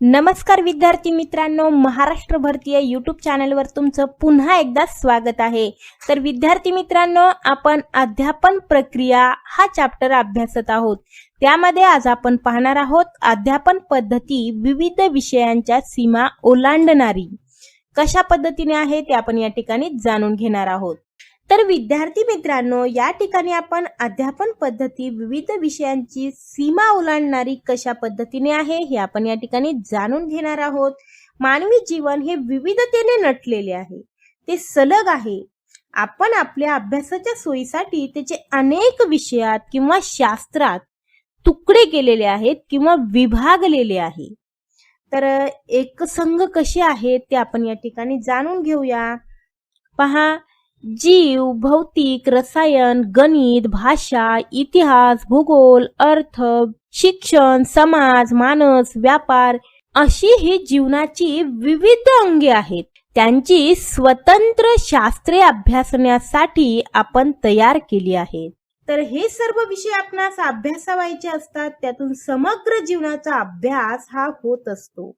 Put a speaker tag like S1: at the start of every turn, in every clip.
S1: नमस्कार विद्यार्थी मित्रांनो महाराष्ट्र भरतीय यूट्यूब चॅनलवर तुमचं पुन्हा एकदा स्वागत आहे. तर विद्यार्थी मित्रांनो आपण अध्यापन प्रक्रिया हा चॅप्टर अभ्यासत आहोत. त्यामध्ये आज आपण पाहणार आहोत अध्यापन पद्धती विविध विषयांच्या सीमा ओलांडणारी. कशा पद्धतीने आहे ते आपण या ठिकाणी जाणून घेणार आहोत. तर विद्यार्थी मित्रांनो या ठिकाणी आपण अध्यापन पद्धती विविध विषयांची सीमा ओलांडणारी कशा पद्धतीने आहे हे आपण या ठिकाणी जाणून घेणार आहोत. मानवी जीवन हे विविधतेने नटलेले आहे. ते सलग आहे. आपण आपल्या अभ्यासाच्या सोयीसाठी त्याचे अनेक विषयात किंवा शास्त्रात तुकडे केलेले आहेत किंवा विभागलेले आहे. तर एकसंघ कसे आहेत ते आपण या ठिकाणी जाणून घेऊया. पहा जीव भौतिक रसायन गणित भाषा इतिहास भूगोल अर्थ शिक्षण समाज मानस व्यापार अशी ही जीवनाची विविध अंगे आहेत. त्यांची स्वतंत्र शास्त्रे अभ्यासण्यासाठी आपण तयार केली आहेत तर हे सर्व विषय आपणास अभ्यासावायचे असतात त्यातून समग्र जीवनाचा अभ्यास हा होत असतो.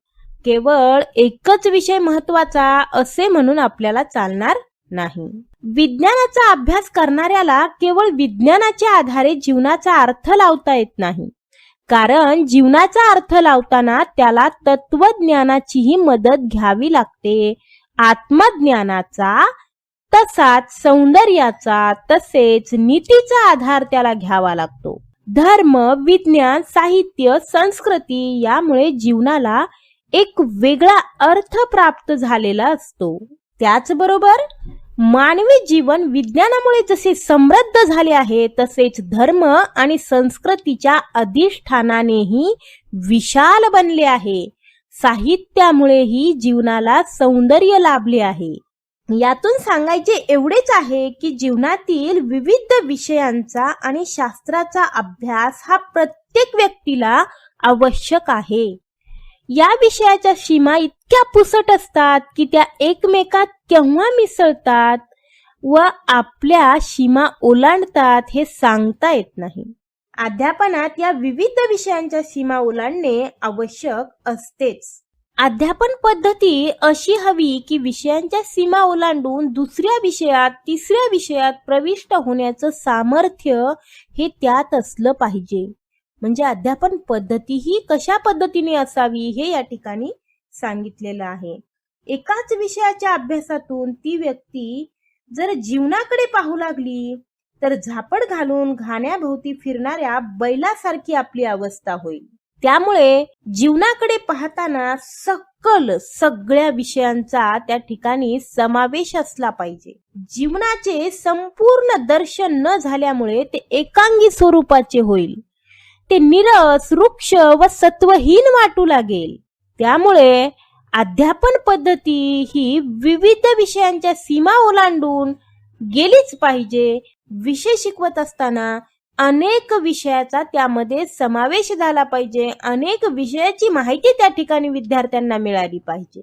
S1: केवळ एकच विषय महत्त्वाचा असे म्हणून आपल्याला चालणार नाही. विज्ञानाचा अभ्यास करणाऱ्याला केवळ विज्ञानाच्या आधारे जीवनाचा अर्थ लावता येत नाही. कारण जीवनाचा अर्थ लावताना त्याला तत्वज्ञानाचीही मदत घ्यावी लागते. आत्मज्ञानाचा तसाच सौंदर्याचा तसेच नीतीचा आधार त्याला घ्यावा लागतो. धर्म विज्ञान साहित्य संस्कृती यामुळे जीवनाला एक वेगळा अर्थ प्राप्त झालेला असतो. त्याचबरोबर मानवी जीवन विज्ञानामुळे जसे समृद्ध झाले आहे तसेच धर्म आणि संस्कृतीच्या अधिष्ठानानेही विशाल बनले आहे. साहित्यामुळेही जीवनाला सौंदर्य लाभले आहे. यातून सांगायचे एवढेच आहे की जीवनातील विविध विषयांचा आणि शास्त्राचा अभ्यास हा प्रत्येक व्यक्तीला आवश्यक आहे. या विषयाच्या सीमा इतक्या पुसट असतात की त्या एकमेकात केव्हा मिसळतात व आपल्या सीमा ओलांडतात हे सांगता येत नाही. अध्यापनात या विविध विषयांच्या सीमा ओलांडणे आवश्यक असतेच. अध्यापन पद्धती अशी हवी की विषयांच्या सीमा ओलांडून दुसऱ्या विषयात तिसऱ्या विषयात प्रविष्ट होण्याचं सामर्थ्य हे त्यात असलं पाहिजे. म्हणजे अध्यापन पद्धती ही कशा पद्धतीने असावी हे या ठिकाणी सांगितलेलं आहे. एकाच विषयाच्या अभ्यासातून ती व्यक्ती जर जीवनाकडे पाहू लागली तर झापड घालून घाण्याभोवती फिरणाऱ्या बैलासारखी आपली अवस्था होईल. त्यामुळे जीवनाकडे पाहताना सकल सगळ्या विषयांचा त्या ठिकाणी समावेश असला पाहिजे. जीवनाचे संपूर्ण दर्शन न झाल्यामुळे ते एकांगी स्वरूपाचे होईल. ते निरस वृक्ष व सत्वहीन वाटू लागेल. त्यामुळे अध्यापन पद्धती ही विविध विषयांच्या सीमा ओलांडून गेलीच पाहिजे. विषय शिकवत असताना अनेक विषयाचा त्यामध्ये समावेश झाला पाहिजे. अनेक विषयाची माहिती त्या ठिकाणी विद्यार्थ्यांना मिळाली पाहिजे.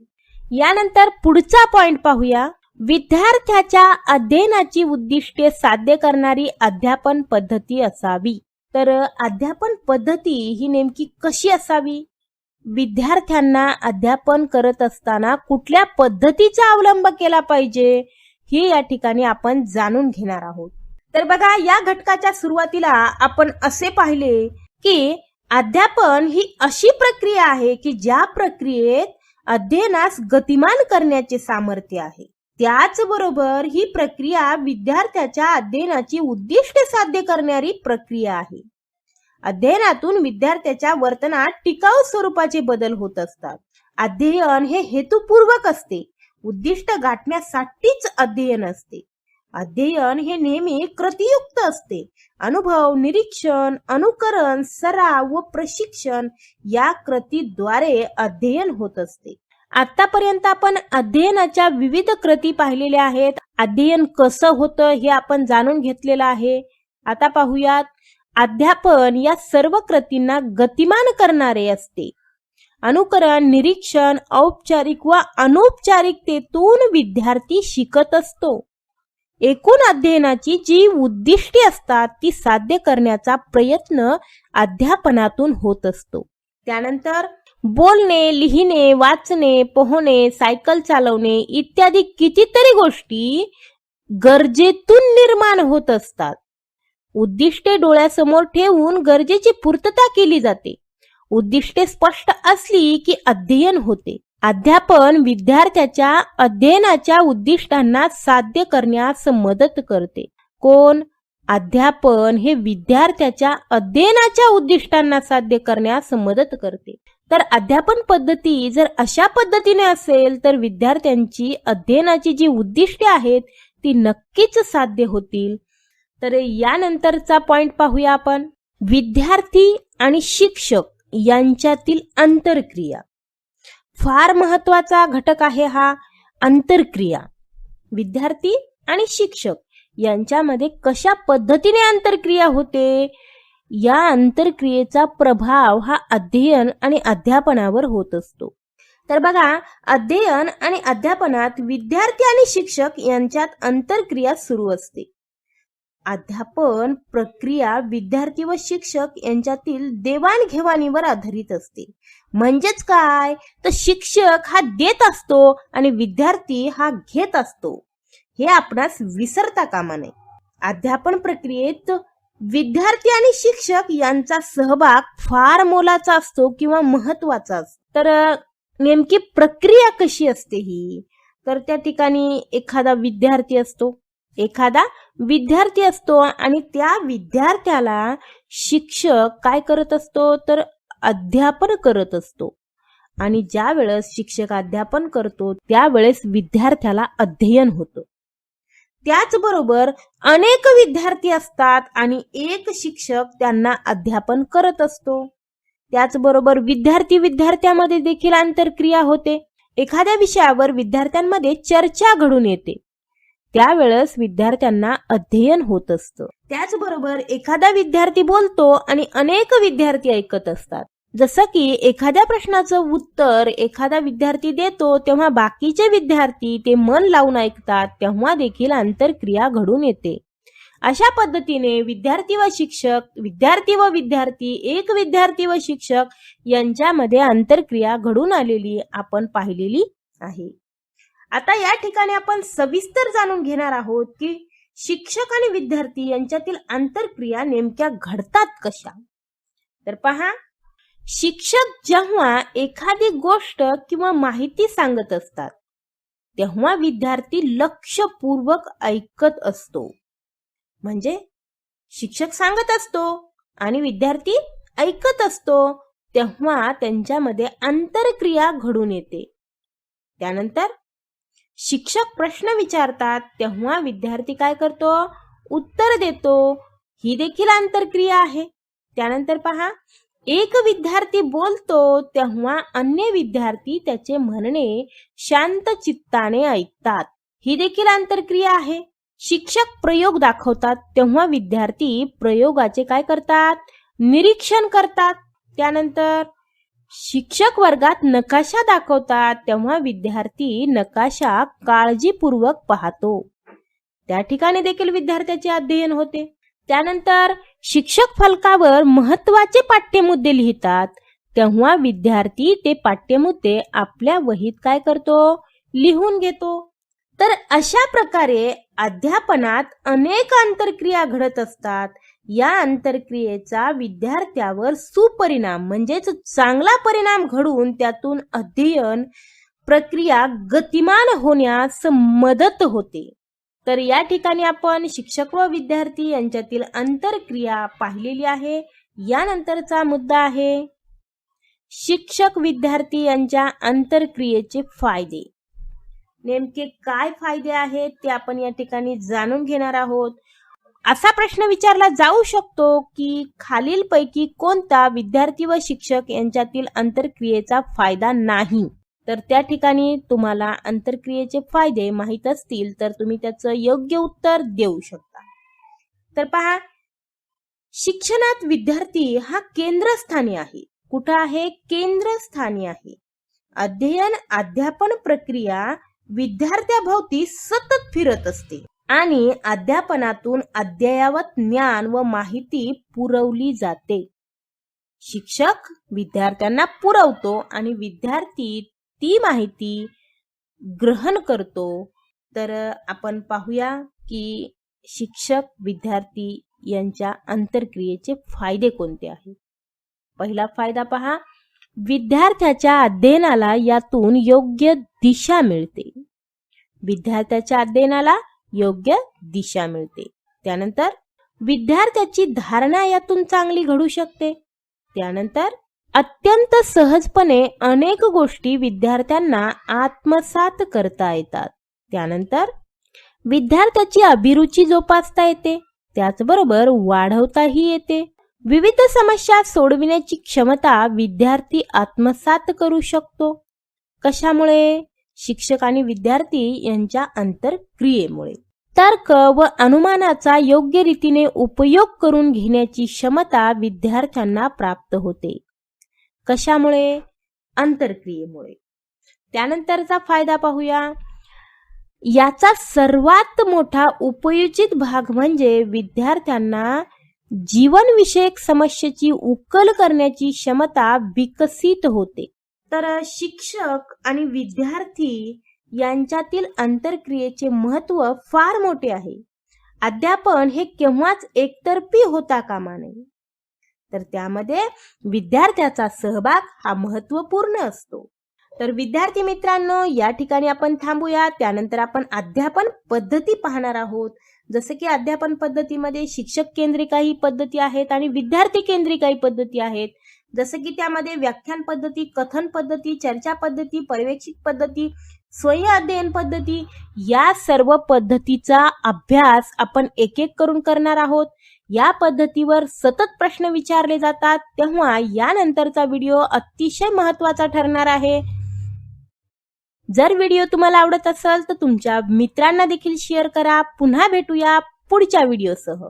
S1: यानंतर पुढचा पॉइंट पाहूया. विद्यार्थ्याच्या अध्ययनाची उद्दिष्टे साध्य करणारी अध्यापन पद्धती असावी. तर अध्यापन पद्धती ही नेमकी कशी असावी? विद्यार्थ्यांना अध्यापन करत असताना कुठल्या पद्धतीचा अवलंब केला पाहिजे हे या ठिकाणी आपण जाणून घेणार आहोत. तर बघा या घटकाच्या सुरुवातीला आपण असे पाहिले की अध्यापन ही अशी प्रक्रिया आहे की ज्या प्रक्रियेत अध्ययनास गतिमान करण्याचे सामर्थ्य आहे. त्याचबरोबर ही प्रक्रिया विद्यार्थ्याच्या अध्ययनाची उद्दिष्ट साध्य करणारी प्रक्रिया आहे. अध्ययनातून विद्यार्थ्याच्या वर्तनात टिकाऊ स्वरूपाचे बदल होत असतात. अध्ययन हे हेतुपूर्वक असते. उद्दिष्ट गाठण्यासाठीच अध्ययन असते. अध्ययन हे नेहमी कृतियुक्त असते. अनुभव निरीक्षण अनुकरण सराव व प्रशिक्षण या कृतीद्वारे अध्ययन होत असते. आतापर्यंत आपण अध्ययनाच्या विविध कृती पाहिलेल्या आहेत. अध्ययन कसं होतं हे आपण जाणून घेतलेलं आहे. आता पाहूयात. अध्यापन या सर्व कृतींना गतिमान करणारे असते. अनुकरण निरीक्षण औपचारिक व अनौपचारिकतेतून विद्यार्थी शिकत असतो. एकूण अध्ययनाची जी उद्दिष्टे असतात ती साध्य करण्याचा प्रयत्न अध्यापनातून होत असतो. त्यानंतर बोलणे लिहिणे वाचणे पोहणे सायकल चालवणे इत्यादी कितीतरी गोष्टी गरजेतून निर्माण होत असतात. उद्दिष्टे डोळ्यासमोर ठेवून गरजेची पूर्तता केली जाते. उद्दिष्टे स्पष्ट असली की अध्ययन होते. अध्यापन विद्यार्थ्याच्या अध्ययनाच्या उद्दिष्टांना साध्य करण्यास मदत करते. कोण? अध्यापन हे विद्यार्थ्याच्या अध्ययनाच्या उद्दिष्टांना साध्य करण्यास मदत करते. तर अध्यापन पद्धती जर अशा पद्धतीने असेल तर विद्यार्थ्यांची अध्ययनाची जी उद्दिष्टे आहेत ती नक्कीच साध्य होतील. तर यानंतरचा पॉइंट पाहूया आपण. विद्यार्थी आणि शिक्षक यांच्यातील आंतरक्रिया फार महत्त्वाचा घटक आहे हा आंतरक्रिया विद्यार्थी आणि शिक्षक यांच्यामध्ये कशा पद्धतीने आंतरक्रिया होते? या आंतरक्रियेचा प्रभाव हा अध्ययन आणि अध्यापनावर होत असतो. तर बघा अध्ययन आणि अध्यापनात विद्यार्थी आणि शिक्षक यांच्यात आंतरक्रिया सुरू असते. अध्यापन प्रक्रिया विद्यार्थी व शिक्षक यांच्यातील देवाणघेवाणीवर आधारित असते. म्हणजेच काय? तर शिक्षक हा देत असतो आणि विद्यार्थी हा घेत असतो. हे आपणास विसरता कामा नये. अध्यापन प्रक्रियेत विद्यार्थी आणि शिक्षक यांचा सहभाग फार मोलाचा असतो किंवा महत्त्वाचा असतो. तर नेमकी प्रक्रिया कशी असते ही? तर त्या ठिकाणी एखादा विद्यार्थी असतो एखादा विद्यार्थी असतो आणि त्या विद्यार्थ्याला शिक्षक काय करत असतो? तर अध्यापन करत असतो. आणि ज्या वेळेस शिक्षक अध्यापन करतो त्यावेळेस विद्यार्थ्याला अध्ययन होतं. त्याचबरोबर अनेक विद्यार्थी असतात आणि एक शिक्षक त्यांना अध्यापन करत असतो. त्याचबरोबर विद्यार्थी विद्यार्थ्यामध्ये देखील आंतरक्रिया होते. एखाद्या विषयावर विद्यार्थ्यांमध्ये चर्चा घडून येते. त्यावेळेस विद्यार्थ्यांना अध्ययन होत असतं. त्याचबरोबर एखादा विद्यार्थी बोलतो आणि अनेक विद्यार्थी ऐकत असतात. जसं की एखाद्या प्रश्नाचं उत्तर एखादा विद्यार्थी देतो तेव्हा बाकीचे विद्यार्थी ते मन लावून ऐकतात तेव्हा देखील आंतरक्रिया घडून येते. अशा पद्धतीने विद्यार्थी व शिक्षक विद्यार्थी व विद्यार्थी एक विद्यार्थी व शिक्षक यांच्यामध्ये आंतरक्रिया घडून आलेली आपण पाहिलेली आहे. आता या ठिकाणी आपण सविस्तर जाणून घेणार आहोत की शिक्षक आणि विद्यार्थी यांच्यातील आंतरक्रिया नेमक्या घडतात कशा? तर पहा शिक्षक जेव्हा एखादी गोष्ट किंवा माहिती सांगत असतात तेव्हा विद्यार्थी लक्षपूर्वक ऐकत असतो. म्हणजे शिक्षक सांगत असतो आणि विद्यार्थी ऐकत असतो तेव्हा त्यांच्यामध्ये आंतरक्रिया घडून येते. त्यानंतर शिक्षक प्रश्न विचारतात तेव्हा विद्यार्थी काय करतो? उत्तर देतो. ही देखील आंतरक्रिया आहे. त्यानंतर पहा एक विद्यार्थी बोलतो तेव्हा अन्य विद्यार्थी त्याचे म्हणणे शांत चित्ताने ऐकतात. ही देखील आंतरक्रिया आहे. शिक्षक प्रयोग दाखवतात तेव्हा विद्यार्थी प्रयोगाचे काय करतात? निरीक्षण करतात. त्यानंतर शिक्षक वर्गात नकाशा दाखवतात तेव्हा विद्यार्थी नकाशा काळजीपूर्वक पाहतो. त्या ठिकाणी देखील विद्यार्थ्याचे अध्ययन होते. त्यानंतर शिक्षक फलकावर महत्त्वाचे पाठ्यमुद्दे लिहितात. तेव्हा विद्यार्थी ते पाठ्यमुद्दे आपल्या वहीत काय करतो? लिहून घेतो. तर अशा प्रकारे अध्यापनात अनेक आंतरक्रिया घडत असतात. या आंतरक्रियेचा विद्यार्थ्यावर सुपरिणाम म्हणजेच चांगला परिणाम घडून त्यातून अध्ययन प्रक्रिया गतिमान होण्यास मदत होते. तर या ठिकाणी आपण शिक्षक व विद्यार्थी यांच्यातील आंतरक्रिया पाहिलेली आहे. यानंतरचा मुद्दा आहे शिक्षक विद्यार्थी यांच्या आंतरक्रियेचे फायदे. नेमके काय फायदे आहेत ते आपण या ठिकाणी जाणून घेणार आहोत. असा प्रश्न विचारला जाऊ शकतो की खालीलपैकी कोणता विद्यार्थी व शिक्षक यांच्यातील आंतरक्रियेचा फायदा नाही? तर त्या ठिकाणी तुम्हाला अंतरक्रियेचे फायदे माहीत असतील तर तुम्ही त्याचं योग्य उत्तर देऊ शकता. तर पहा शिक्षणात विद्यार्थी हा केंद्रस्थानी आहे. कुठं आहे? केंद्रस्थानी आहे. अध्ययन अध्यापन प्रक्रिया विद्यार्थ्याभोवती सतत फिरत असते आणि अध्यापनातून अद्ययावत ज्ञान व माहिती पुरवली जाते. शिक्षक विद्यार्थ्यांना पुरवतो आणि विद्यार्थी ती माहिती ग्रहण करतो तर आपण पाहूया की शिक्षक विद्यार्थी यांच्या आंतरक्रियेचे फायदे कोणते आहेत. पहिला फायदा पहा विद्यार्थ्याच्या अध्ययनाला यातून योग्य दिशा मिळते. विद्यार्थ्याच्या अध्ययनाला योग्य दिशा मिळते. त्यानंतर विद्यार्थ्याची धारणा यातून चांगली घडू शकते. त्यानंतर अत्यंत सहजपणे अनेक गोष्टी विद्यार्थ्यांना आत्मसात करता येतात. त्यानंतर विद्यार्थ्याची अभिरुची जोपासता येते. त्याचबरोबर वाढवताही येते. विविध समस्या सोडविण्याची क्षमता विद्यार्थी आत्मसात करू शकतो. कशामुळे? शिक्षक आणि विद्यार्थी यांच्या आंतरक्रियेमुळे तर्क व अनुमानाचा योग्य रीतीने उपयोग करून घेण्याची क्षमता विद्यार्थ्यांना प्राप्त होते. कशामुळे? आंतरक्रियेमुळे. त्यानंतरचा फायदा पाहूया. याचा सर्वात मोठा उपयोजित भाग म्हणजे विद्यार्थ्यांना जीवनविषयक समस्येची उकल करण्याची क्षमता विकसित होते. तर शिक्षक आणि विद्यार्थी यांच्यातील आंतरक्रियेचे महत्त्व फार मोठे आहे. अध्यापन हे केव्हाच एकतर्फी होता कामा नये. तर त्यामध्ये विद्यार्थ्याचा सहभाग हा महत्त्वपूर्ण असतो. तर विद्यार्थी मित्रांनो या ठिकाणी आपण थांबूया. त्यानंतर आपण अध्यापन पद्धती पाहणार आहोत. जसं की अध्यापन पद्धतीमध्ये शिक्षक केंद्री काही पद्धती आहेत आणि विद्यार्थी केंद्री काही पद्धती आहेत. जसं की त्यामध्ये व्याख्यान पद्धती कथन पद्धती चर्चा पद्धती पर्यवेक्षित पद्धती स्वयं अध्ययन पद्धती या सर्व पद्धतीचा अभ्यास आपण एक एक करून करणार आहोत. या पद्धतीवर सतत प्रश्न विचारले जातात तेव्हा यानंतरचा व्हिडिओ अतिशय महत्त्वाचा ठरणार आहे. जर व्हिडिओ तुम्हाला आवडत असेल तर तुमच्या मित्रांना देखील शेअर करा. पुन्हा भेटूया पुढच्या व्हिडिओसह.